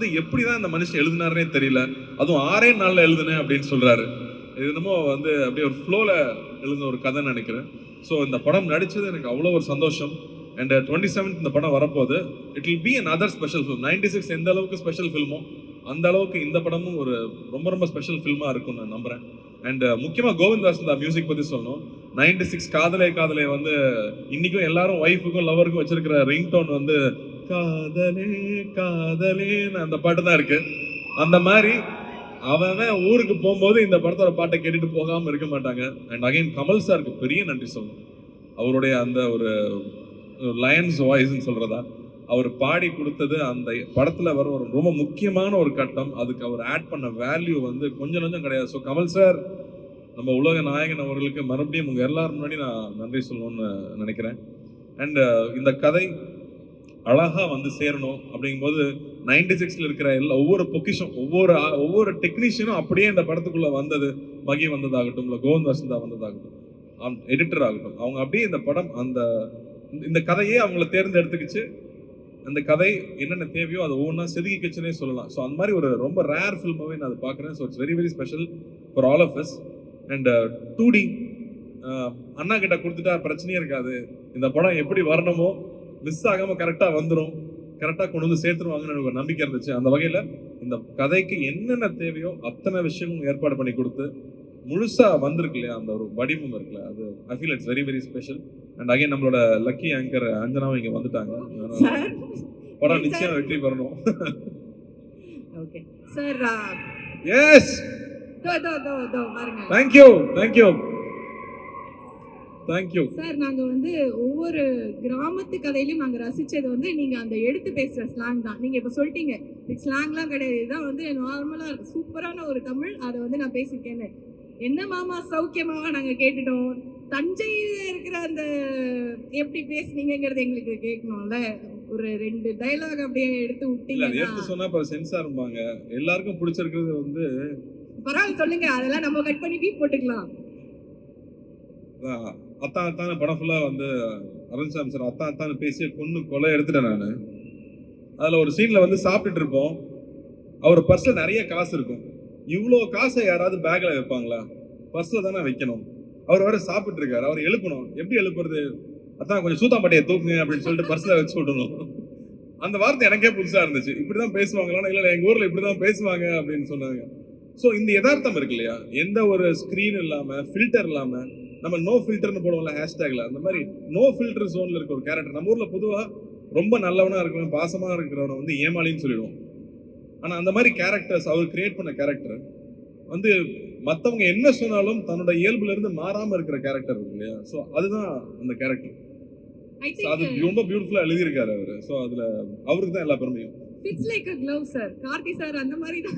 வந்து எப்படி தான் இந்த மனுஷன் எழுதினாருனே தெரியல. அதுவும் ஆறே நாளில் எழுதுனேன் அப்படின்னு சொல்றாரு. இது என்னமோ வந்து அப்படியே ஒரு ஃப்ளோவில் எழுதின ஒரு கதை நினைக்கிறேன். ஸோ இந்த படம் நடிச்சது எனக்கு அவ்வளோ ஒரு சந்தோஷம். அண்ட் டுவெண்ட்டி செவன்த் இந்த படம் வரப்போகுது. It will be another special film ninety six எந்த அளவுக்கு ஸ்பெஷல் ஃபில்மோ அந்த அளவுக்கு இந்த படமும் ஒரு ரொம்ப ரொம்ப ஸ்பெஷல் ஃபில்மாக இருக்கும்னு நான் நம்புகிறேன் அண்ட் முக்கியமாக கோவிந்தாஸ் இந்த மியூசிக் பற்றி சொல்லணும். நைன்டி சிக்ஸ் காதலே காதலே வந்து இன்றைக்கும் எல்லாரும் ஒய்ஃபுக்கும் லவருக்கும் வச்சிருக்கிற ரிங் டோன் வந்து காதலே காதலேன்னு அந்த பாட்டு தான் இருக்கு. அந்த மாதிரி அவன் ஊருக்கு போகும்போது இந்த படத்தோட பாட்டை கேட்டுட்டு போகாமல் இருக்க மாட்டாங்க. அண்ட் அகைன் கமல் சாருக்கு பெரிய நன்றி சொல்லணும். அவருடைய அந்த ஒரு லயன்ஸ் வாய்ஸ்ன்னு சொல்கிறதா அவர் பாடி கொடுத்தது அந்த படத்தில் வர ஒரு ரொம்ப முக்கியமான ஒரு கட்டம். அதுக்கு அவர் ஆட் பண்ண வேல்யூ வந்து கொஞ்சம் கொஞ்சம் கிடையாது. ஸோ கமல் சார் நம்ம உலக நாயகன் அவர்களுக்கு மறுபடியும் உங்கள் எல்லாரும் முன்னாடி நான் நன்றி சொல்லணும்னு நினைக்கிறேன். அண்ட் uh, இந்த கதை அழகாக வந்து சேரணும் அப்படிங்கும்போது நைன்டி சிக்ஸில் இருக்கிற எல்லா ஒவ்வொரு பொக்கிஷம் ஒவ்வொரு ஒவ்வொரு டெக்னீஷியனும் அப்படியே இந்த படத்துக்குள்ளே வந்தது. மகி வந்ததாகட்டும் இல்லை கோவிந்த் வசந்தா வந்ததாகட்டும். எடிட்டர் ஆகட்டும். அவங்க அப்படியே இந்த படம் அந்த இந்த கதையே அவங்கள தேர்ந்தெடுத்துக்கிச்சு. அந்த கதை என்னென்ன தேவையோ அதை ஒவ்வொன்றா செதுக்கிச்சுன்னே சொல்லலாம். ஸோ அந்த மாதிரி ஒரு ரொம்ப ரேர் ஃபில்மாகவே நான் அதை பார்க்குறேன். So it's very very special for all of us and two D அண்ணா கிட்ட கொடுத்துட்டா பிரச்சனையே இருக்காது. இந்த படம் எப்படி வரணுமோ மிஸ் ஆகாம கரெக்டா வந்துரும். கரெக்டா கொண்டு வந்து சேர்த்துருவாங்கன்னு எனக்கு ஒரு நம்பிக்கை இருந்துச்சு. அந்த வகையில இந்த கதைக்கு என்னென்ன தேவையோ அத்தனை விஷயமும் ஏற்பாடு பண்ணி கொடுத்து முழுசா வந்திருக்கு இல்லையா அந்த ஒரு வடிவம் இருக்குல்ல அது I feel it's very very special and again நம்மளோட லக்கி ஆங்கர் அஞ்சனாவும் இங்க வந்துட்டாங்க. படம் நிச்சயம் வெற்றி பெறணும். Okay sir yes thank you thank you thank you sir நாங்க வந்து ஒவ்வொரு கிராமத்து கதையிலயும் நாங்க ரசிச்சது வந்து நீங்க அந்த எடுத்து பேசுற ஸ்லாங் தான். நீங்க இப்ப சொல்லிட்டீங்க ஸ்லாங்லாம் கிடையாது. இதுதான் வந்து நார்மலா சூப்பரான ஒரு தமிழ் அதை வந்து நான் பேசியிருக்கேன்னு. என்ன மாமா சௌக்கியமாவா நாங்க கேட்டுட்டோம்? தஞ்சையில இருக்கிற அந்த எப்படி பேசுனீங்கங்கிறது எங்களுக்கு கேட்கணும்ல. ஒரு ரெண்டு டைலாக் அப்படியே எடுத்து விட்டீங்கன்னா. எடுத்து சொன்னா அப்புறம் சென்சார் எல்லாருக்கும் பிடிச்சிருக்கிறது வந்து பரவாயில்ல சொல்லுங்க அதெல்லாம் நம்ம கட் பண்ணி போட்டுக்கலாம். அத்தான் அத்தான படம் ஃபுல்லா வந்து அருண்சாமி சார் அத்தான் அத்தான் பேசி பொண்ணு கொலை எடுத்துட்டேன் நான். அதுல ஒரு சீன்ல வந்து சாப்பிட்டுட்டு இருப்போம். அவர் பர்ஸ்ல நிறைய காசு இருக்கும். இவ்வளோ காசை யாராவது பேக்ல வைப்பாங்களா? பர்ஸ்ல தானே வைக்கணும். அவர் வேற சாப்பிட்டு இருக்காரு. அவர் எழுப்பணும். எப்படி எழுப்புறது? அதான் கொஞ்சம் சூத்தாம்பட்டியை தூக்குங்க அப்படின்னு சொல்லிட்டு பர்ஸ்ல வச்சு விடணும். அந்த வார்த்தை எனக்கே புதுசா இருந்துச்சு. இப்படிதான் பேசுவாங்களா இல்ல எங்க ஊர்ல இப்படிதான் பேசுவாங்க அப்படின்னு சொன்னாங்க. ஸோ இந்த யதார்த்தம் இருக்கு இல்லையா எந்த ஒரு ஸ்க்ரீன் இல்லாம ஃபில்டர் இல்லாம நம்ம நோ ஃபில்டர்னு போடுவோம்ல ஹேஷ்டேக்ல அந்த மாதிரி நோ ஃபில்டர் ஜோன்ல இருக்க ஒரு கேரக்டர் நம்ம ஊர்ல பொதுவா ரொம்ப நல்லவனா இருக்கிறவன் பாசமா இருக்கிறவனை வந்து ஏமாளின்னு சொல்லிடுவோம். ஆனா அந்த மாதிரி கேரக்டர்ஸ் அவர் கிரியேட் பண்ண கேரக்டர் வந்து மத்தவங்க என்ன சொன்னாலும் தன்னோட இயல்புல இருந்து மாறாம இருக்கிற கேரக்டர் இருக்கு இல்லையா ஸோ அதுதான் அந்த கேரக்டர் அது திங்க் ரொம்ப பியூட்டிஃபுல்லா எழுதியிருக்காரு அவரு. ஸோ அதுல அவருக்கு தான் எல்லா பெருமையும். Fits like a glove sir Karthi sir அந்த மாதிரி